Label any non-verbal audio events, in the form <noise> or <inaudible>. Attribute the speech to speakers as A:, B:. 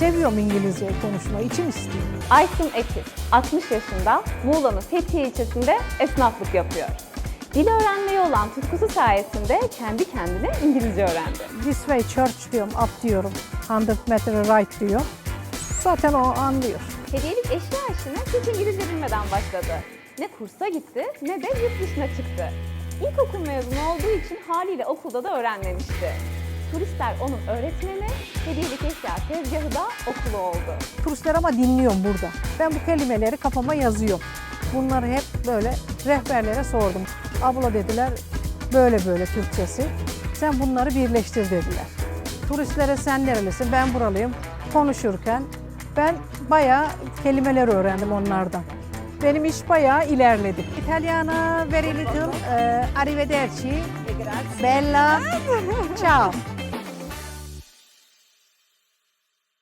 A: seviyorum İngilizce konuşmayı, içim istiyor.
B: Aysun Ekiz, 60 yaşında, Muğla'nın Fethiye ilçesinde esnaflık yapıyor. Dil öğrenmeye olan tutkusu sayesinde kendi kendine İngilizce öğrendi.
A: This way church diyorum, up diyorum. 100 metre right diyor. Zaten o anlıyor.
B: Hediyelik eşya işine hiç İngilizce bilmeden başladı. Ne kursa gitti ne de yurt dışına çıktı. İlkokul mezunu olduğu için haliyle okulda da öğrenmemişti. Turistler onun öğretmeni, hediyelik eşya tezgahı da okulu oldu.
A: Turistler ama dinliyorum burada. Ben bu kelimeleri kafama yazıyorum. Bunları hep böyle rehberlere sordum. Abla dediler böyle böyle Türkçesi. Sen bunları birleştir dediler. Turistlere sen nerelisin, ben buralıyım. Konuşurken ben bayağı kelimeler öğrendim onlardan. Benim iş bayağı ilerledi. Italiana very little, eh, arrivederci, bella, <laughs> ciao.